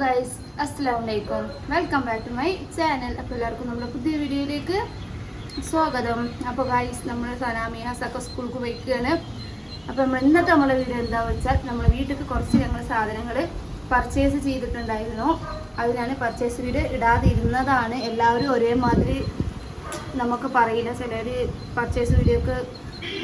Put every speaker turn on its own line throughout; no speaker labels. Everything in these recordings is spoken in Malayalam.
ഗൈസ് അസ്സാം വലൈക്കും welcome back to my channel അപ്പോൾ എല്ലാവർക്കും നമ്മുടെ പുതിയ വീഡിയോയിലേക്ക് സ്വാഗതം. അപ്പോൾ ഗൈസ് നമ്മൾ സനാമിയാസൊക്കെ സ്കൂൾക്ക് പോയിക്കുകയാണ്. അപ്പോൾ നമ്മൾ ഇന്നത്തെ നമ്മളെ വീഡിയോ എന്താ വെച്ചാൽ നമ്മൾ വീട്ടിലേക്ക് കുറച്ച് ഞങ്ങൾ സാധനങ്ങൾ പർച്ചേസ് ചെയ്തിട്ടുണ്ടായിരുന്നു. അത് ഞാൻ പർച്ചേസ് വീഡിയോ ഇടാതിരുന്നതാണ്. എല്ലാവരും ഒരേമാതിരി നമുക്ക് പറയില്ല. ചിലർ പർച്ചേസ് വീഡിയോക്ക്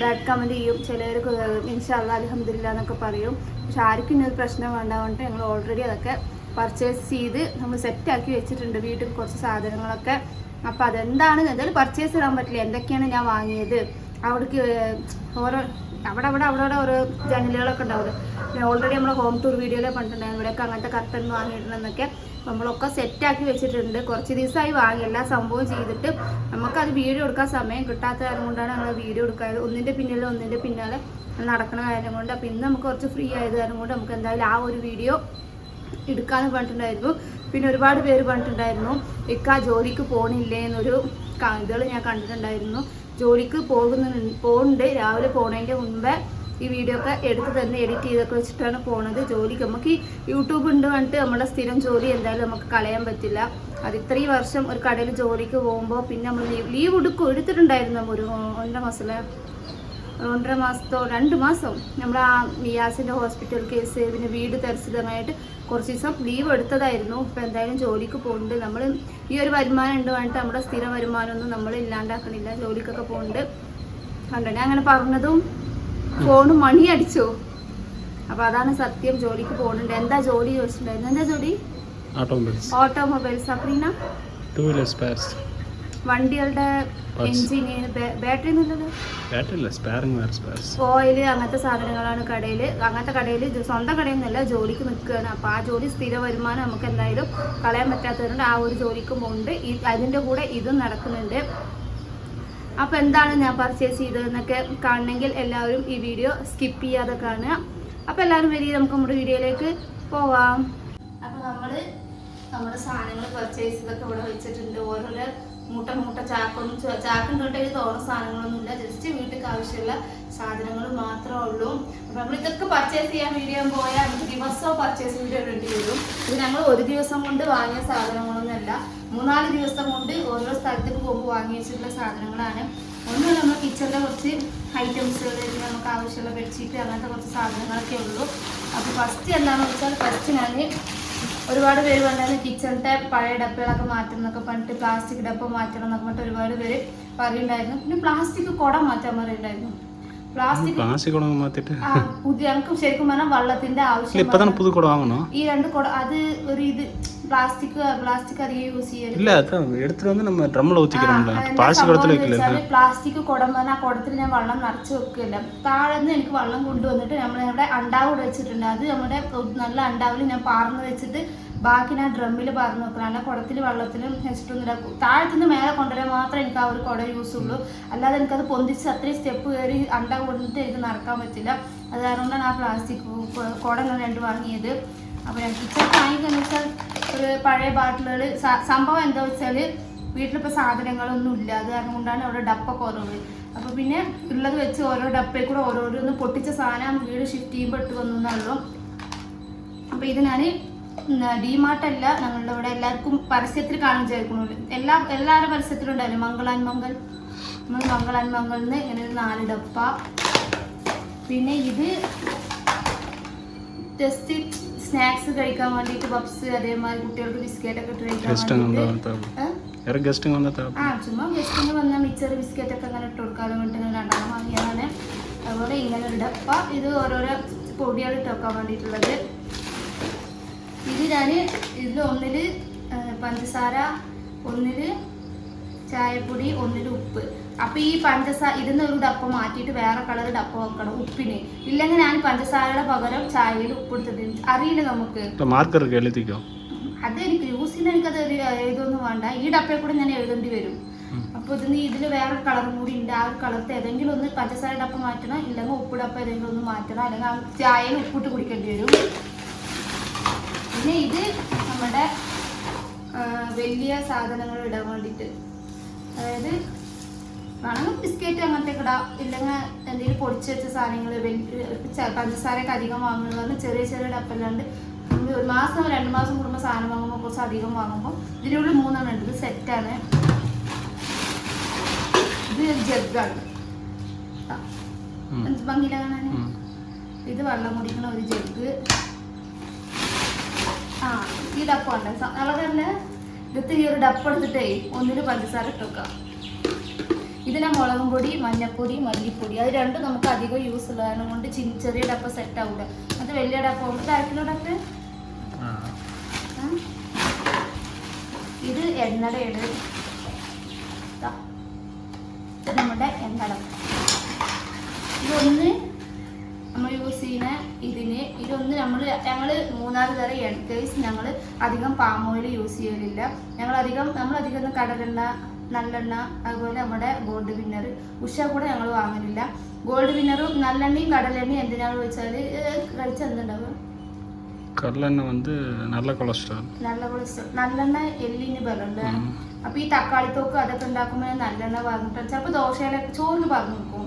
ബാഡ് കമന്റ് ചെയ്യും. ചിലർക്ക് ഇൻഷാല്ല അലഹമില്ല എന്നൊക്കെ പറയും. പക്ഷെ ആർക്കും ഇന്നൊരു പ്രശ്നം വേണ്ടാവുകൊണ്ട് ഞങ്ങൾ ഓൾറെഡി അതൊക്കെ പർച്ചേസ് ചെയ്ത് നമ്മൾ സെറ്റാക്കി വെച്ചിട്ടുണ്ട് വീട്ടിൽ കുറച്ച് സാധനങ്ങളൊക്കെ. അപ്പോൾ അതെന്താണ്? എന്തായാലും പർച്ചേസ് ഇടാൻ പറ്റില്ല. എന്തൊക്കെയാണ് ഞാൻ വാങ്ങിയത്? അവിടേക്ക് ഓരോ അവിടെ അവിടെ അവിടെ അവിടെ ഓരോ ജനലുകളൊക്കെ ഉണ്ടാവും പിന്നെ ഓൾറെഡി നമ്മൾ ഹോം ടൂർ വീഡിയോയിൽ കണ്ടിട്ടുണ്ടായിരുന്നു. ഇവിടെയൊക്കെ അങ്ങനത്തെ കർട്ടൻ വാങ്ങിയിട്ടുണ്ടെന്നൊക്കെ. നമ്മളൊക്കെ സെറ്റാക്കി വെച്ചിട്ടുണ്ട്. കുറച്ച് ദിവസമായി വാങ്ങി. എല്ലാ സംഭവം ചെയ്തിട്ട് നമുക്കത് വീഡിയോ എടുക്കാൻ സമയം കിട്ടാത്ത കാരണം കൊണ്ടാണ് ഞങ്ങൾ വീഡിയോ എടുക്കാറ് ഒന്നിന്റെ പിന്നിൽ ഒന്നിന്റെ പിന്നാലെ നടക്കുന്ന കാര്യം കൊണ്ട്. അപ്പോൾ ഇന്ന് നമുക്ക് കുറച്ച് ഫ്രീ ആയത് കാരണം കൊണ്ട് നമുക്ക് എന്തായാലും ആ ഒരു വീഡിയോ എടുക്കാന്ന് പറഞ്ഞിട്ടുണ്ടായിരുന്നു. പിന്നെ ഒരുപാട് പേര് പറഞ്ഞിട്ടുണ്ടായിരുന്നു ഇക്ക ജോലിക്ക് പോണില്ലേ? എന്നൊരു ഇതുകൾ ഞാൻ കണ്ടിട്ടുണ്ടായിരുന്നു. ജോലിക്ക് പോകുന്ന പോകുന്നുണ്ട് രാവിലെ പോണതിന്റെ മുമ്പേ ഈ വീഡിയോ ഒക്കെ എടുത്ത് തന്നെ എഡിറ്റ് ചെയ്തൊക്കെ വെച്ചിട്ടാണ് പോണത്. ജോലിക്ക് നമുക്ക് യൂട്യൂബ് ഉണ്ട് പറഞ്ഞിട്ട് നമ്മുടെ സ്ഥിരം ജോലി എന്തായാലും നമുക്ക് കളയാൻ പറ്റില്ല. അത് ഇത്രയും വർഷം ഒരു കടയിൽ ജോലിക്ക് പോകുമ്പോൾ പിന്നെ നമ്മൾ ലീവ് ലീവ് എടുക്കും എടുത്തിട്ടുണ്ടായിരുന്നു ഒരു ഒന്നര മാസത്തിലെ. ഒന്നര മാസത്തോ രണ്ട് മാസം നമ്മൾ ആ മിയാസിന്റെ ഹോസ്പിറ്റൽ കേസ് പിന്നെ വീട് തെരച്ചിലമായിട്ട് കുറച്ച് ദിവസം ലീവ് എടുത്തതായിരുന്നു. ഇപ്പം എന്തായാലും ജോലിക്ക് പോകുന്നുണ്ട് നമ്മൾ ഈ ഒരു വരുമാനം ഉണ്ട് പറഞ്ഞിട്ട് നമ്മുടെ സ്ഥിര വരുമാനമൊന്നും നമ്മൾ ഇല്ലാണ്ടാക്കണില്ല. ജോലിക്കൊക്കെ പോകുന്നുണ്ട് കണ്ടോ? ഞാൻ അങ്ങനെ പറഞ്ഞതും ഫോണ് മണി അടിച്ചു. അപ്പോൾ അതാണ് സത്യം. ജോലിക്ക് പോകുന്നുണ്ട് എന്താ ജോലി ചോദിച്ചിട്ടുണ്ടായിരുന്നു? എന്താ ജോലി?
Automobiles
automobiles അപ്രീന?
ടു
വണ്ടികളുടെ. എഞ്ചിന് ബാറ്ററി ഓയിൽ അങ്ങനത്തെ സാധനങ്ങളാണ് കടയിൽ അങ്ങനത്തെ കടയിൽ സ്വന്തം കടയിൽ നിന്നല്ല ജോലിക്ക് നിൽക്കുകയാണ്. അപ്പോൾ ആ ജോലി സ്ഥിര വരുമാനം നമുക്ക് എന്തായാലും കളയാൻ പറ്റാത്തതുകൊണ്ട് ആ ഒരു ജോലിക്ക് ഉണ്ട്. അതിന്റെ കൂടെ ഇതും നടക്കുന്നുണ്ട്. അപ്പോൾ എന്താണ് ഞാൻ പർച്ചേസ് ചെയ്തതെന്നൊക്കെ കാണണമെങ്കിൽ എല്ലാവരും ഈ വീഡിയോ സ്കിപ്പ് ചെയ്യാതെ കാണുക. അപ്പോൾ എല്ലാവരും വരി നമുക്ക് നമ്മുടെ വീഡിയോയിലേക്ക് പോവാം. അപ്പോൾ നമ്മൾ നമ്മുടെ സാധനങ്ങൾ പർച്ചേസ് ചെയ്തൊക്കെ ഇവിടെ വെച്ചിട്ടുണ്ട്. ഓരോരോ മൂട്ട മൂട്ട ചാക്കൊന്നും ച- ഒരു തൊട്ടേക്ക് തോന്ന സാധനങ്ങളൊന്നുമില്ല. ജസ്റ്റ് വീട്ടിലേക്ക് ആവശ്യമുള്ള സാധനങ്ങൾ മാത്രമേ ഉള്ളൂ. അപ്പൊ നമ്മൾ ഇതൊക്കെ പർച്ചേസ് ചെയ്യാൻ വീഡിയോ പോയാൽ നമുക്ക് ദിവസവും പർച്ചേസ് വീഡിയോ വേണ്ടി വരും. ഇത് ഞങ്ങൾ ഒരു ദിവസം കൊണ്ട് വാങ്ങിയ സാധനങ്ങളൊന്നുമല്ല. മൂന്നാൽ ദിവസം കൊണ്ട് ഓരോ സ്ഥലത്തേക്ക് പോകുമ്പോൾ വാങ്ങി വെച്ചിട്ടുള്ള സാധനങ്ങളാണ്. ഒന്ന് നമ്മൾ കിച്ചണിലെ കുറച്ച് ഐറ്റംസുകൾ നമുക്ക് ആവശ്യമുള്ള ബെഡ്ഷീറ്റ് അങ്ങനത്തെ കുറച്ച് സാധനങ്ങളൊക്കെ ഉള്ളൂ. അപ്പോൾ ഫസ്റ്റ് എന്താണെന്ന് വെച്ചാൽ ഫസ്റ്റ് ഞാൻ ഒരുപാട് പേര് പറഞ്ഞാൽ കിച്ചണിന്റെ പഴയ ഡപ്പകളൊക്കെ മാറ്റണം എന്നൊക്കെ പറഞ്ഞിട്ട് പ്ലാസ്റ്റിക് ഡപ്പ മാറ്റണം എന്നൊക്കെ പറഞ്ഞിട്ട് ഒരുപാട് പേര് പറയുണ്ടായിരുന്നു പിന്നെ പ്ലാസ്റ്റിക് കുട മാറ്റാൻ പറയുണ്ടായിരുന്നു പ്ലാസ്റ്റിക്
പ്ലാസ്റ്റിക് കുടം മാറ്റിട്ട്
ആ പുതിയ ശരിക്കും പറഞ്ഞാൽ വെള്ളത്തിന്റെ ആവശ്യം
ഇപ്പൊ തന്നെ പുതു കുടം വാങ്ങണോ?
ഈ രണ്ട് കുടം അത് ഒരു ഇത് പ്ലാസ്റ്റിക് പ്ലാസ്റ്റിക് അധികം യൂസ് ചെയ്യരുത്
இல்ல அதான் எடுத்துட்டு வந்து நம்ம ட்ரம்ல ஊத்திக்கிறோம்ல பாசி குடத்துல வைக்கல
പ്ലാസ്റ്റിക് കുടം പറഞ്ഞാൽ ആ കുടത്തിൽ ഞാൻ വെള്ളം നിറച്ച് വെക്കില്ല താഴെ നിന്ന് എനിക്ക് വെള്ളം കൊണ്ടുവന്നിട്ട് നമ്മൾ നമ്മുടെ അണ്ടാവ് ഇവിടെ വെച്ചിട്ടുണ്ട് അത് നമ്മുടെ നല്ല അണ്ടാവിൽ ഞാൻ പാർന്ന് വെച്ചിട്ട് ബാക്കി ഞാൻ ഡ്രമ്മിൽ പാർന്ന് വെക്കണം അല്ല കുടത്തിൽ വെള്ളത്തിലും വെച്ചിട്ടൊന്നുമില്ല താഴത്തുനിന്ന് മേലെ കൊണ്ടുവരാൻ മാത്രമേ എനിക്ക് ആ ഒരു കുട യൂസ് ഉള്ളൂ അല്ലാതെ എനിക്കത് പൊന്തിച്ച് അത്രയും സ്റ്റെപ്പ് കയറി അണ്ടാവ് കൊണ്ടിട്ട് എനിക്ക് നടക്കാൻ പറ്റില്ല അത് കാരണം കൊണ്ടാണ് ആ പ്ലാസ്റ്റിക് കുട ഞാൻ രണ്ട് വാങ്ങിയത് അപ്പോൾ ഞാൻ കിച്ചൺ വാങ്ങിക്കാന്ന് വെച്ചാൽ ഒരു പഴയ ബാട്ടിലുകൾ സംഭവം എന്താ വെച്ചാൽ വീട്ടിലിപ്പോൾ സാധനങ്ങളൊന്നും ഇല്ല. അത് കാരണം കൊണ്ടാണ് അവിടെ ഡപ്പ കുറവ് അപ്പോൾ പിന്നെ ഉള്ളത് വെച്ച് ഓരോ ഡപ്പയിൽ കൂടെ ഓരോരോന്ന് പൊട്ടിച്ച സാധനം വീട് ഷിഫ്റ്റ് ചെയ്യുമ്പോൾ ഇട്ട് വന്നു എന്നുള്ളൂ. അപ്പോൾ ഇത് ഞാൻ ഡിമാർട്ടല്ല ഞങ്ങളുടെ ഇവിടെ എല്ലാവർക്കും പരസ്യത്തിൽ കാണാൻ ചേർക്കുന്നു എല്ലാ എല്ലാവരും പരസ്യത്തിലും ഉണ്ടാവില്ലേ? മംഗളാൻ മംഗൾ നമ്മൾ മംഗളാൻ മംഗളിൽ നിന്ന് ഇങ്ങനെ ഒരു നാല് ഡപ്പ. പിന്നെ ഇത് ജസ്റ്റ് സ്നാക്സ് കഴിക്കാൻ വേണ്ടിയിട്ട് പപ്സ് അതേമാതിരി കുട്ടികൾക്ക് ബിസ്ക്കറ്റ് ഒക്കെ
ഗസ്റ്റും
ആ ചുമ്മാ ഗസ്റ്റിന് വന്ന മിച്ചർ ബിസ്ക്കറ്റ് ഒക്കെ അങ്ങനെ ഇട്ട് കൊടുക്കാതെ വേണ്ടി ഇങ്ങനെ രണ്ടെണ്ണം വാങ്ങിയതാണ്. അതുപോലെ ഇങ്ങനെ ഒരു ഡപ്പ. ഇത് ഓരോരോ പൊടികൾ ഇട്ട് വെക്കാൻ വേണ്ടിയിട്ടുള്ളത്. ഇത് ഞാൻ ഇതിൽ ഒന്നിൽ പഞ്ചസാര ഒന്നിൽ ചായപ്പൊടി ഒന്നിൽ ഉപ്പ്. അപ്പോൾ ഈ പഞ്ചസാര ഇതിന്ന് ഒരു ഡപ്പ മാറ്റിയിട്ട് വേറെ കളർ ഡപ്പ വെക്കണം ഉപ്പിന്. ഇല്ലെങ്കിൽ ഞാൻ പഞ്ചസാരയുടെ പകരം ചായയിൽ ഉപ്പെടുത്തിട്ട് അറിയില്ല നമുക്ക്.
മാർക്കർ
അത് എനിക്ക് യൂസ് ചെയ്യുന്ന എനിക്കത് എഴുതൊന്നും വേണ്ട. ഈ ഡപ്പയിൽ കൂടെ ഞാൻ എഴുതേണ്ടി വരും. അപ്പോൾ ഇതിന് ഇതിൽ വേറെ കളർ കൂടി ഉണ്ട്. ആ ഒരു കളർത്ത് ഏതെങ്കിലും ഒന്ന് പഞ്ചസാര ഡപ്പ മാറ്റണം ഇല്ലെങ്കിൽ ഉപ്പ് ഡപ്പ ഏതെങ്കിലും ഒന്ന് മാറ്റണം അല്ലെങ്കിൽ ആ ചായയിൽ ഉപ്പിട്ട് കുടിക്കേണ്ടി വരും. പിന്നെ ഇത് നമ്മുടെ വലിയ സാധനങ്ങൾ ഇടാൻ വേണ്ടിയിട്ട്. അതായത് വേണമെങ്കിൽ ബിസ്ക്കറ്റ് അങ്ങനത്തെ കട ഇല്ലെങ്കിൽ എന്തെങ്കിലും പൊടിച്ച് വെച്ച സാധനങ്ങൾ പഞ്ചസാരയൊക്കെ അധികം വാങ്ങുന്നത് പറഞ്ഞാൽ ചെറിയ ചെറിയ ഡപ്പല്ലാണ്ട് നമ്മൾ ഒരു മാസം രണ്ട് മാസം കൂടുമ്പോൾ സാധനം വാങ്ങുമ്പോൾ കുറച്ച് അധികം വാങ്ങുമ്പോൾ ഇതിനുള്ളിൽ മൂന്നെണ്ണം ഉണ്ട്. ഇത് സെറ്റാണ് ഇത് ജഗ്ഗാണ്. എന്ത് ഭംഗിയില കാണാൻ ഇത് വെള്ളം കുടിക്കണ ഒരു ജഗ് ആ ഈ ഡപ്പുണ്ട് കളറല്ല ഇതിട്ട് ഈ ഒരു ഡപ്പ് എടുത്തിട്ടേ ഒന്നിന് പഞ്ചസാര ഇട്ടേക്കാം. ഇതിനെ മുളകും പൊടി മഞ്ഞപ്പൊടി മല്ലിപ്പൊടി. അത് രണ്ടും നമുക്ക് അധികം യൂസ് ഉള്ള കാരണം കൊണ്ട് ചെറിയ ഡപ്പ സെറ്റ് ആവില്ല അത് വലിയ ഡപ്പ ആകുമ്പോൾ അര കിലോ ഡപ്പ?
ആ.
ആ. ഇത് എണ്ണടയുടെ. ഇത് നമ്മുടെ എണ്ണട. ഇതൊന്ന് നമ്മൾ യൂസ് ചെയ്യുന്ന ഇതിന് ഇതൊന്ന് നമ്മൾ ഞങ്ങൾ മൂന്നാൽ തരം എണ്ണ ഞങ്ങൾ അധികം പാം ഓയിൽ യൂസ് ചെയ്യലില്ല. ഞങ്ങൾ അധികം നമ്മൾ അധികം ഒന്നും കടലെണ്ണ നല്ലെണ്ണ അതുപോലെ നമ്മുടെ ഗോൾഡ് വിന്നർ ഉഷ കൂടെ ഞങ്ങൾ വാങ്ങുന്നില്ല ഗോൾഡ് വിന്നറും നല്ലെണ്ണയും കടലെണ്ണയും എന്തിനാണെന്ന് വെച്ചാൽ കഴിച്ച എന്തുണ്ടാവുക
കടലെണ്ണ വന്ന് നല്ല കൊളസ്ട്രോൾ
നല്ല കൊളസ്ട്രോൾ നല്ലെണ്ണ എല്ലിന് ബലുണ്ട് അപ്പൊ ഈ തക്കാളി തോക്ക് അതൊക്കെ ഉണ്ടാക്കുമ്പോൾ നല്ലെണ്ണ പറഞ്ഞിട്ട് ചിലപ്പോൾ ദോശയിലൊക്കെ ചോറിന് പറഞ്ഞു കൊടുക്കും.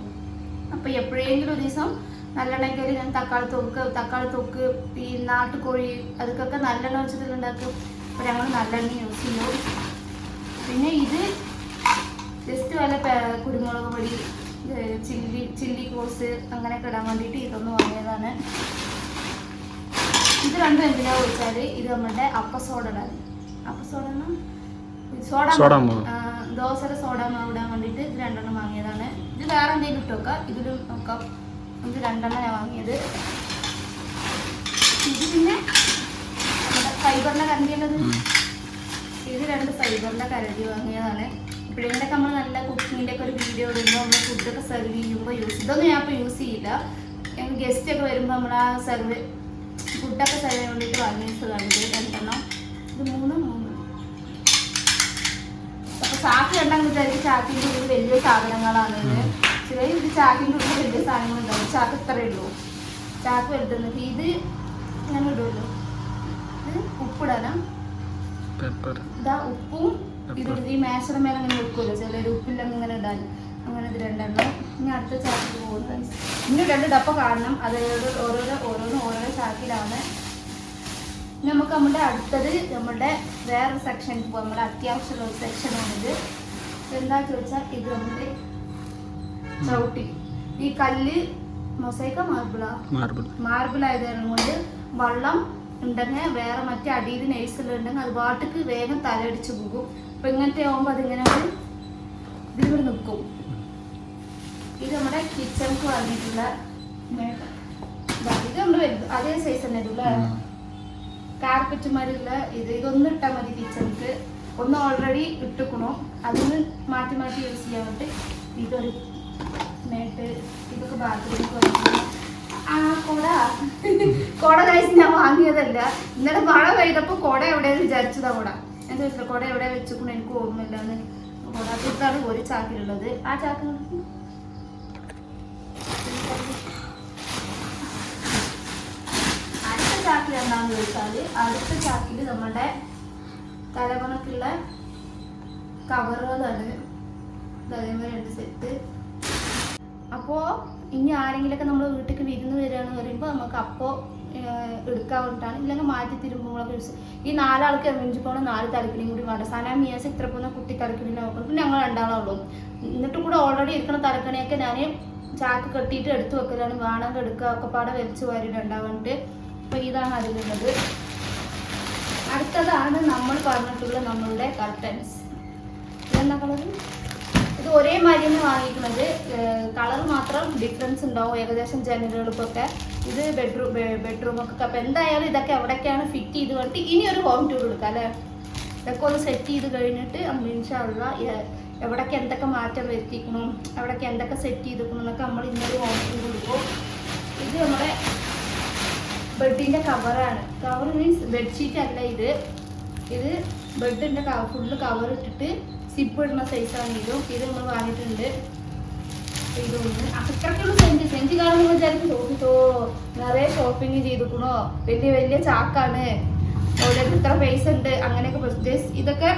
അപ്പൊ എപ്പോഴെങ്കിലും ഒരു ദിവസം നല്ലെണ്ണ കയറി ഞാൻ തക്കാളി തോക്ക് തക്കാളി തോക്ക് ഈ നാട്ടുകോഴി അതൊക്കെ നല്ലെണ്ണ വെച്ചിട്ടുണ്ടാക്കും അപ്പൊ ഞങ്ങൾ നല്ലെണ്ണ യൂസ് ചെയ്യും പിന്നെ ഇത് ജസ്റ്റ് വല്ല കുരുമുളക് പൊടി ചില്ലി ചില്ലി കോസ് അങ്ങനെയൊക്കെ ഇടാൻ വേണ്ടിയിട്ട് ഇതൊന്ന് വാങ്ങിയതാണ്. ഇത് രണ്ടും എന്തിനാ വെച്ചാൽ ഇത് നമ്മുടെ അപ്പ സോഡ ഇടാൻ. അപ്പ സോഡ സോഡ. ദോശയുടെ സോഡ മാവ് ഇടാൻ വേണ്ടിയിട്ട് ഇത് രണ്ടെണ്ണം വാങ്ങിയതാണ്. ഇത് വേറെ എന്തെങ്കിലും ഇട്ട് വെക്കാം. ഇതിലും നോക്കാം. ഇത് രണ്ടെണ്ണം ഞാൻ വാങ്ങിയത്. ഇത് പിന്നെ ഫൈബറിന്റെ കരണ്ടിയുള്ളത് ഇത് രണ്ട് ഫൈബറിന്റെ കരണ്ടി വാങ്ങിയതാണ്. ഇപ്പോഴെങ്കിലൊക്കെ നമ്മൾ നല്ല കുക്കിങ്ങിന്റെ ഒക്കെ ഒരു വീഡിയോ ഇടുമ്പോൾ നമ്മൾ ഫുഡൊക്കെ സെർവ് ചെയ്യുമ്പോൾ യൂസ് ഇതൊന്നും ഞാൻ ഇപ്പോൾ യൂസ് ചെയ്യില്ല. ഗസ്റ്റ് ഒക്കെ വരുമ്പോൾ നമ്മൾ ആ സെർവ് ഫുഡൊക്കെ സെർവ് ചെയ്യാൻ വേണ്ടിയിട്ട് വാങ്ങിച്ചതാണ് ഇത് രണ്ടെണ്ണം. ഇത് മൂന്നും മൂന്നും. അപ്പോൾ ചാക്ക് കണ്ടാൽ വിചാരിക്കും ചാക്കിന്റെ ഉള്ളിൽ വലിയ സാധനങ്ങളാണ്. ചെറിയ ചില ഇത് ചാക്കിന്റെ ഉള്ളിൽ വലിയ സാധനങ്ങളുണ്ടാവും. ചാക്ക് ഇത്രയേ ഉള്ളൂ. ചാക്ക് വരുത്തുന്നു ഇത് ഞാൻ ഇടുമല്ലോ ഇത് ഉപ്പിടാനാ ഇതാ ഉപ്പും ഇത് ഈ മേശയുടെ മേലെ അങ്ങനെ വെക്കുമല്ലോ ചിലർ ഉപ്പില്ല അങ്ങനെ ഇടാൻ. അങ്ങനെ ഇത് രണ്ടെണ്ണം. ഇനി അടുത്ത ചാക്കിൽ പോകുന്നത് ഇനി രണ്ട് ഡപ്പ കാണണം. അത് ഓരോരോ ഓരോന്ന് ഓരോരോ ചാക്കിലാണ്. നമുക്ക് നമ്മുടെ അടുത്തത് നമ്മുടെ വേറൊരു സെക്ഷനിൽ പോകും നമ്മുടെ അത്യാവശ്യമുള്ള ഒരു സെക്ഷനാണിത് എന്താ ചോദിച്ചാൽ ഇത് നമ്മുടെ ചവിട്ടി. ഈ കല്ല് മൊസൈക്ക മാർബിളാ
മാർബിൾ
മാർബിൾ ആയതുകൊണ്ട് കൊണ്ട് വെള്ളം ഉണ്ടെങ്കിൽ വേറെ മറ്റേ അടിയിൽ നൈസിലുണ്ടെങ്കിൽ അത് വാട്ടക്ക് വേഗം തലയടിച്ച് പോകും. അപ്പൊ ഇങ്ങനത്തെ ആകുമ്പോൾ അതിങ്ങനെ ഒരു ഇതിലൂടെ നിൽക്കും ഇത് നമ്മുടെ കിച്ചണിക്ക് വന്നിട്ടുള്ള ഇത് നമ്മൾ വലുത് അതേ സൈസ് തന്നെ ഇതുള്ള കാർപ്പറ്റുമാരുള്ള ഇത് ഇതൊന്നും ഇട്ടാൽ മതി കിച്ചണിക്ക് ഒന്ന് ഓൾറെഡി ഇട്ടുക്കണു. അതൊന്ന് മാറ്റി മാറ്റി യൂസ് ചെയ്യാൻ വേണ്ടി ഇതൊരു നേട്ട് ഇതൊക്കെ ബാത്റൂമിൽ വന്നിട്ടുണ്ട് കൊട കഴിച്ച് ഞാൻ വാങ്ങിയതല്ല. ഇന്നലെ മഴ പെയ്തപ്പോ കൊട എവിടെയെന്ന് വിചാരിച്ചതാ കൂടാ. ഞാൻ ചോദിച്ചില്ല കൊട എവിടെ വെച്ചുകൊണ്ട് എനിക്ക് ഓർമ്മയില്ല. എന്ന് കുടാത്തൂർത്താണ് ഒരു ചാക്കിലുള്ളത്. ആ ചാക്ക്. അടുത്ത ചാക്കിൽ എന്താണെന്ന് ചോദിച്ചാൽ അടുത്ത ചാക്കിൽ നമ്മുടെ തലമുറക്കുള്ള കവറുകളാണ് അതേപോലെ രണ്ട് സെറ്റ് അപ്പോൾ ഇനി ആരെങ്കിലുമൊക്കെ നമ്മൾ വീട്ടിലേക്ക് വിരുന്ന് വരികയാണ് പറയുമ്പോൾ നമുക്ക് അപ്പോൾ എടുക്കാൻ ഇല്ലെങ്കിൽ മാറ്റി തിരുമ്പുമ്പോഴൊക്കെ യൂസ് ഈ നാലാൾക്ക് എറിഞ്ഞു പോകണ നാല് തലക്കിനും കൂടി വേണ്ട. സാധനം മിയാസ് ഇത്ര പോകുന്ന കുട്ടി തലക്കിനും നോക്കണം ഞങ്ങൾ രണ്ടാളുള്ളൂ എന്നിട്ട് കൂടെ ഓൾറെഡി ഇരിക്കുന്ന തലക്കണിയൊക്കെ ഞാൻ ചാക്ക് കെട്ടിയിട്ട് എടുത്തു വെക്കലാണ്. വേണമെങ്കിൽ എടുക്കുക ഒക്കെ പാടെ വലിച്ചു വാരിയിട്ട് ഉണ്ടാവാനിട്ട് അപ്പോൾ ഇതാണ് അതിലുള്ളത് അടുത്തതാണ് നമ്മൾ പറഞ്ഞിട്ടുള്ള നമ്മളുടെ കർട്ടൻസ് എന്താ കളർ ഒരേ മാതിരി തന്നെ വാങ്ങിക്കുന്നത് കളർ മാത്രം ഡിഫറൻസ് ഉണ്ടാവും. ഏകദേശം ജനലുകൾക്കൊക്കെ ഇത് ബെഡ്റൂം ബെഡ്റൂം ഒക്കെ. അപ്പം എന്തായാലും ഇതൊക്കെ എവിടേക്കാണ് ഫിറ്റ് ചെയ്ത് കണ്ടിട്ട് ഇനി ഒരു ഹോം ടൂർ എടുക്കാം അല്ലേ? ഇതൊക്കെ ഒന്ന് സെറ്റ് ചെയ്ത് കഴിഞ്ഞിട്ട് അമ്മിൻഷാള്ള എവിടൊക്കെ എന്തൊക്കെ മാറ്റം വരുത്തിക്കണം എവിടൊക്കെ എന്തൊക്കെ സെറ്റ് ചെയ്തിക്കണം എന്നൊക്കെ നമ്മൾ ഇന്നൊരു ഹോം ടൂർ കൊടുക്കും ഇത് നമ്മുടെ ബെഡിന്റെ കവറാണ് കവർ മീൻസ് ബെഡ്ഷീറ്റ് അല്ല ഇത്. ഇത് ബെഡിന്റെ ഫുള്ള് കവർ ഇട്ടിട്ട് സിപ്പ് ഇടുന്ന സൈസാണ് ഇതും. ഇത് നമ്മൾ വാങ്ങിയിട്ടുണ്ട്. ഇതൊന്ന്. സെഞ്ച് സെഞ്ചി കാണുമ്പോൾ വിചാരിക്കും തോന്നിട്ടോ നിറയെ ഷോപ്പിംഗ് ചെയ്തിക്കണോ വലിയ വലിയ ചാക്കാണ്. ഓരോരുത്തർ ഇത്ര പൈസ ഉണ്ട്. അങ്ങനെയൊക്കെ പർച്ചേസ് ഇതൊക്കെ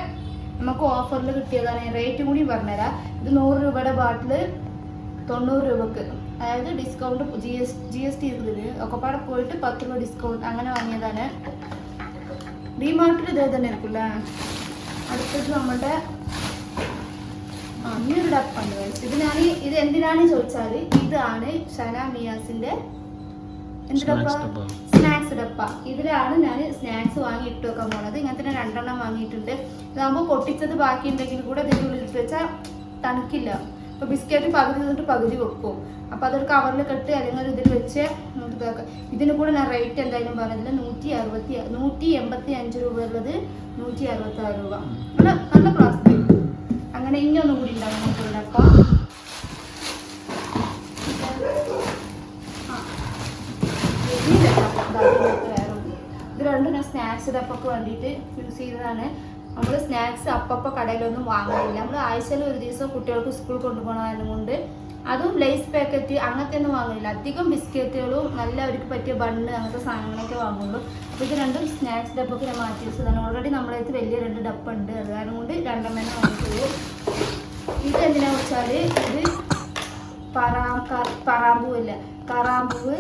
നമുക്ക് ഓഫറിൽ കിട്ടിയതാണ്. റേറ്റും കൂടി പറഞ്ഞുതരാം. ഇത് നൂറ് രൂപയുടെ ബാട്ടിൽ തൊണ്ണൂറ് രൂപക്ക്. അതായത് discount G S G S T ഇതിൽ ഒക്കെപ്പാടെ പോയിട്ട് പത്ത് രൂപ ഡിസ്കൗണ്ട് അങ്ങനെ വാങ്ങിയതാണ്. ഡിമാർട്ടിൽ ഇതേ തന്നെ ആയിരിക്കില്ലേ? അടുത്തത് നമ്മുടെ ഒരു ഡപ്പാണ് ഇത് ഞാൻ ഇത് എന്തിനാണ് ചോദിച്ചാൽ ഇതാണ് ഷന മിയാസിന്റെ എന്ത് ഡപ്പ സ്നാക്സ് ഡപ്പ ഇതിലാണ് ഞാൻ സ്നാക്സ് വാങ്ങി ഇട്ട് വെക്കാൻ പോണത്. ഇങ്ങനെ തന്നെ രണ്ടെണ്ണം വാങ്ങിയിട്ടുണ്ട്. ഇതാകുമ്പോൾ പൊട്ടിച്ചത് ബാക്കി ഉണ്ടെങ്കിൽ കൂടെ അതിന്റെ ഉള്ളിൽ വെച്ചാൽ തണുക്കില്ല. ഇപ്പൊ ബിസ്ക്കറ്റ് പകുതി നിന്നിട്ട് പകുതി വെക്കും. അപ്പൊ അതൊരു കവറിൽ കെട്ടി അല്ലെങ്കിൽ ഇതിൽ വെച്ച് ഇതാക്കാം ഇതിന് കൂടെ ഞാൻ റേറ്റ് എന്തായാലും പറഞ്ഞില്ല നൂറ്റി അറുപത്തി നൂറ്റി എൺപത്തി അഞ്ച് രൂപ ഉള്ളത് നൂറ്റി അറുപത്തി ആറ് രൂപ നല്ല നല്ല പ്ലാസ്റ്റിക് അങ്ങനെ ഇനി ഒന്നും കൂടി ഉണ്ടാവും നമുക്കുള്ള അപ്പൊ ബാക്കിയുള്ളതൊക്കെ വേറെ ഉണ്ട്. ഇത് രണ്ടും ഞാൻ സ്നാക്സ് അപ്പൊക്കെ വേണ്ടിയിട്ട് യൂസ് ചെയ്തതാണ്. നമ്മൾ സ്നാക്സ് അപ്പപ്പോൾ കടയിലൊന്നും വാങ്ങാറില്ല നമ്മൾ ആഴ്ചയിൽ ഒരു ദിവസം കുട്ടികൾക്ക് സ്കൂൾ കൊണ്ടുപോകണമെന്നുകൊണ്ട് കൊണ്ട് അതും ലേസ് പാക്കറ്റ് അങ്ങനത്തെ ഒന്നും വാങ്ങുന്നില്ല. അധികം ബിസ്ക്കറ്റുകളും നല്ല അവർക്ക് പറ്റിയ ബണ്ണ് അങ്ങനത്തെ സാധനങ്ങളൊക്കെ വാങ്ങുള്ളൂ. അപ്പോൾ ഇത് രണ്ടും സ്നാക്സ് ഡപ്പൊക്കെ ഞാൻ മാറ്റി വെച്ചതാണ്. ഓൾറെഡി നമ്മുടെ അടുത്ത് വലിയ രണ്ട് ഡപ്പുണ്ട് അത് കാരണം കൊണ്ട് രണ്ടെണ്ണം വാങ്ങിയിട്ടുള്ളൂ. ഇത് എന്തിനാ വെച്ചാൽ ഇത് പറാ പറാമ്പൂ പറാമ്പൂവല്ല കറാമ്പൂവ്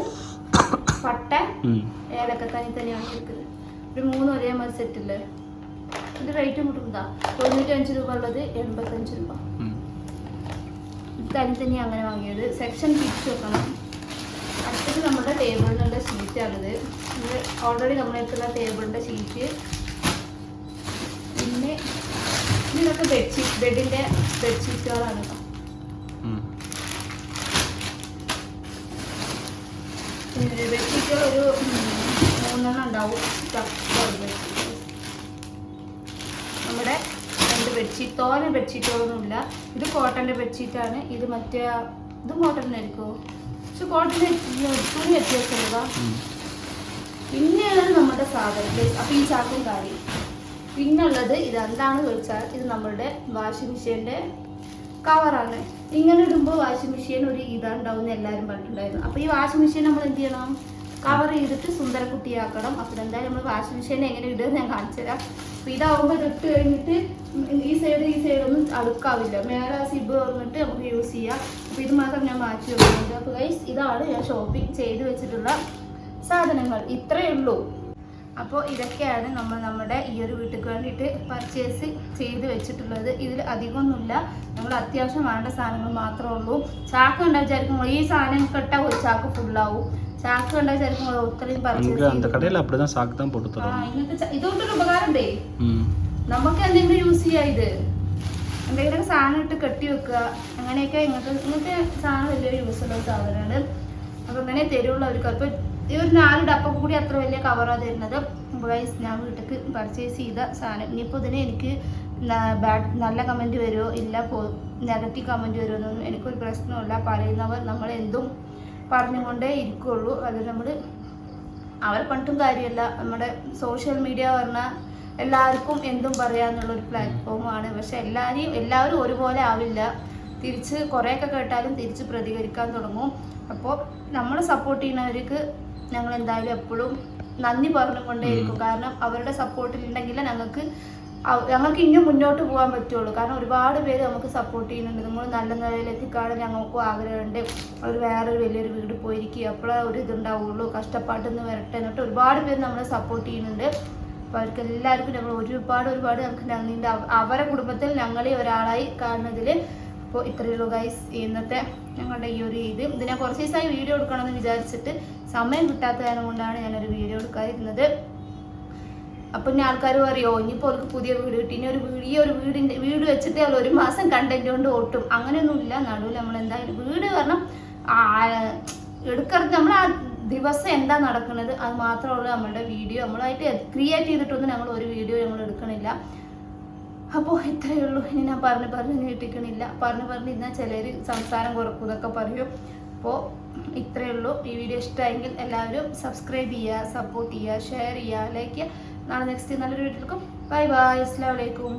പട്ട
ഏലക്ക
ഏലക്കത്തനി തന്നെയാണ് എടുക്കുന്നത്. ഒരു മൂന്ന് ഒരേ മാതിരി സെറ്റില്ലേ ഇത് റേറ്റ് കൂട്ടുന്നതാ തൊണ്ണൂറ്റഞ്ച് രൂപ ഉള്ളത് എൺപത്തഞ്ച് രൂപ. ഇത് തന്നെ അങ്ങനെ വാങ്ങിയത്. സെക്ഷൻ തിരിച്ചു വെക്കണം. അടുത്തത് നമ്മുടെ ടേബിളിനുള്ള ഷീറ്റാണിത് ഓൾറെഡി നമ്മളെടുത്തുള്ള ടേബിളിന്റെ ഷീറ്റ് പിന്നെ ഇതിനൊക്കെ ബെഡ്ഷീറ്റ് ബെഡിന്റെ ബെഡ്ഷീറ്റുകളാണ്. ബെഡ്ഷീറ്റുകൾ ഒരു മൂന്നെണ്ണം ഉണ്ടാവും. നമ്മുടെ ബെഡ്ഷീറ്റ് തോനെ ബെഡ്ഷീറ്റുകളൊന്നുമില്ല ഇത് കോട്ടന്റെ ബെഡ്ഷീറ്റാണ് ഇത് മറ്റേ ഇത് എടുക്കുമോ പക്ഷെ കോട്ടന്റെ തുണി വ്യത്യാസമുള്ളതാ. പിന്നെയാണ് നമ്മുടെ സാധനം. അപ്പം ഈ ചാക്കും കാര്യം പിന്നുള്ളത് ഇത് എന്താണെന്ന് ചോദിച്ചാൽ ഇത് നമ്മളുടെ വാഷിംഗ് മെഷീന്റെ കവറാണ് ഇങ്ങനെ ഇടുമ്പോൾ വാഷിംഗ് മെഷീൻ ഒരു ഇതാണ്ടാവും എന്ന് എല്ലാവരും പറഞ്ഞിട്ടുണ്ടായിരുന്നു. അപ്പോൾ ഈ വാഷിംഗ് മെഷീൻ നമ്മൾ എന്ത് ചെയ്യണം? കവർ ചെയ്തിട്ട് സുന്ദരക്കുട്ടിയാക്കണം. അപ്പോൾ എന്തായാലും നമ്മൾ വാഷിംഗ് മെഷീൻ എങ്ങനെ ഇടുക ഞാൻ കാണിച്ചു തരാം. അപ്പോൾ ഇതാവുമ്പോൾ ഇട്ട് കഴിഞ്ഞിട്ട് ഈ സൈഡ് ഈ സൈഡൊന്നും അടുക്കാവില്ല. മേലെ സിബ് തുറന്നിട്ട് നമുക്ക് യൂസ് ചെയ്യാം. അപ്പോൾ ഇത് മാത്രം ഞാൻ മാറ്റി വെക്കുന്നുണ്ട്. അപ്പോൾ ഗൈസ് ഇതാണ് ഞാൻ ഷോപ്പിംഗ് ചെയ്ത് വെച്ചിട്ടുള്ള സാധനങ്ങൾ. ഇത്രയേ ഉള്ളൂ. അപ്പോൾ ഇതൊക്കെയാണ് നമ്മൾ നമ്മുടെ ഈ ഒരു വീട്ടിലേക്ക് വേണ്ടിയിട്ട് പർച്ചേസ് ചെയ്ത് വെച്ചിട്ടുള്ളത്. ഇതിൽ അധികമൊന്നുമില്ല. നമ്മൾ അത്യാവശ്യം വേണ്ട സാധനങ്ങൾ മാത്രമേ ഉള്ളൂ. ചാക്ക് കണ്ടാൽ വിചാരിക്കുമ്പോൾ ഈ സാധനം കെട്ടാൽ ഒരു ചാക്ക് ഫുള്ളാവും ചാക്ക് കണ്ടാൽ
വിചാരിക്കുമ്പോൾ ഒത്തിരി
പർച്ചേസ് ഇതുകൊണ്ടൊരു ഉപകാരമുണ്ടേ? നമുക്ക് എന്തെങ്കിലും യൂസ് ചെയ്യാം ഇത്? എന്തെങ്കിലും സാധനം ഇട്ട് കെട്ടി വെക്കുക. അങ്ങനെയൊക്കെ ഇങ്ങനത്തെ ഇങ്ങനത്തെ സാധനം വലിയൊരു യൂസ് ഉള്ള സാധനമാണ്. അപ്പം അങ്ങനെ തരുള്ളൂ അവർക്ക് അപ്പം ഈ ഒരു നാല് ഡപ്പ കൂടി അത്ര വലിയ കവറാണ് തരുന്നത്. ഗൈസ് ഞാൻ വീട്ടിലേക്ക് പർച്ചേസ് ചെയ്ത സാധനം. ഇനിയിപ്പോൾ ഇതിന് എനിക്ക് ബാഡ് നല്ല കമന്റ് വരുമോ ഇല്ല പോ നെഗറ്റീവ് കമന്റ് വരുമോ എന്നൊന്നും എനിക്കൊരു പ്രശ്നമില്ല പറയുന്നവർ നമ്മൾ എന്തും പറഞ്ഞുകൊണ്ടേ ഇരിക്കുള്ളൂ. അത് നമ്മൾ അവരെ പണ്ടും കാര്യമല്ല. നമ്മുടെ സോഷ്യൽ മീഡിയ പറഞ്ഞാൽ എല്ലാവർക്കും എന്തും പറയാമെന്നുള്ളൊരു പ്ലാറ്റ്ഫോമാണ് പക്ഷെ എല്ലാവരെയും എല്ലാവരും ഒരുപോലെ ആവില്ല. തിരിച്ച് കുറേയൊക്കെ കേട്ടാലും തിരിച്ച് പ്രതികരിക്കാൻ തുടങ്ങും. അപ്പോൾ നമ്മൾ സപ്പോർട്ട് ചെയ്യുന്നവർക്ക് ഞങ്ങൾ എന്തായാലും എപ്പോഴും നന്ദി പറഞ്ഞുകൊണ്ടേയിരിക്കും. കാരണം അവരുടെ സപ്പോർട്ടിലുണ്ടെങ്കിൽ ഞങ്ങൾക്ക് അവ- ഞങ്ങൾക്ക് ഇനി മുന്നോട്ട് പോകാൻ പറ്റുള്ളൂ. കാരണം ഒരുപാട് പേര് നമുക്ക് സപ്പോർട്ട് ചെയ്യുന്നുണ്ട്. നമ്മൾ നല്ല നിലയിൽ ഞങ്ങൾക്കും ആഗ്രഹമുണ്ട്. അവർ വേറൊരു വലിയൊരു വീട് പോയിരിക്കുക. അപ്പോഴേ ഒരു ഇതുണ്ടാവുള്ളൂ. കഷ്ടപ്പാട്ടെന്ന് വരട്ടെ എന്നിട്ട് ഒരുപാട് പേര് നമ്മളെ സപ്പോർട്ട് ചെയ്യുന്നുണ്ട്. അപ്പോൾ അവർക്ക് എല്ലാവർക്കും ഞങ്ങൾ ഒരുപാട് ഒരുപാട് ഞങ്ങൾക്ക് നന്ദിയുണ്ട്. അവരുടെ അവരെ കുടുംബത്തിൽ ഞങ്ങളെ ഒരാളായി കാണുന്നതിൽ അപ്പോൾ ഇത്രയേ ഉള്ളൂ ഗൈസ് ഇന്നത്തെ ഞങ്ങളുടെ ഈ ഒരു ഇത്. ഇതിനെ കുറച്ച് ദിവസമായി വീഡിയോ എടുക്കണമെന്ന് വിചാരിച്ചിട്ട് സമയം കിട്ടാത്ത കൊണ്ടാണ് ഞാനൊരു വീഡിയോ എടുക്കാതിരുന്നത്. അപ്പൊ ഇനി ആൾക്കാർ പറയോ ഇനിയിപ്പോൾ അവർക്ക് പുതിയ വീട് കിട്ടി. ഇനി ഒരു വീട് ഈ ഒരു വീടിന്റെ വീട് വെച്ചിട്ട് അവൾ ഒരു മാസം കണ്ടന്റ് കൊണ്ട് ഓട്ടും. അങ്ങനെയൊന്നുമില്ല. നടുവിൽ നമ്മൾ എന്തായാലും വീട് കാരണം എടുക്കരുത്. നമ്മൾ ആ ദിവസം എന്താ നടക്കുന്നത്? അത് മാത്രമുള്ള നമ്മളുടെ വീഡിയോ നമ്മളായിട്ട് ക്രിയേറ്റ് ചെയ്തിട്ടൊന്നും ഞങ്ങൾ ഒരു വീഡിയോ ഞങ്ങൾ എടുക്കണില്ല. അപ്പോൾ ഇത്രയേ ഉള്ളൂ. ഇനി ഞാൻ പറഞ്ഞു പറഞ്ഞു നീട്ടിക്കണില്ല. പറഞ്ഞു പറഞ്ഞു ഇന്നാ ചിലർ സംസാരം കുറക്കും എന്നൊക്കെ പറയും. അപ്പോൾ ഇത്രയേ ഉള്ളൂ. ഈ വീഡിയോ ഇഷ്ടമായെങ്കിൽ എല്ലാവരും സബ്സ്ക്രൈബ് ചെയ്യുക സപ്പോർട്ട് ചെയ്യുക ഷെയർ ചെയ്യുക ലൈക്ക് ചെയ്യുക. നാളെ നെക്സ്റ്റ് നല്ലൊരു വീട്ടിലേക്കും ബൈ ബൈ അസ്സാം വലൈക്കും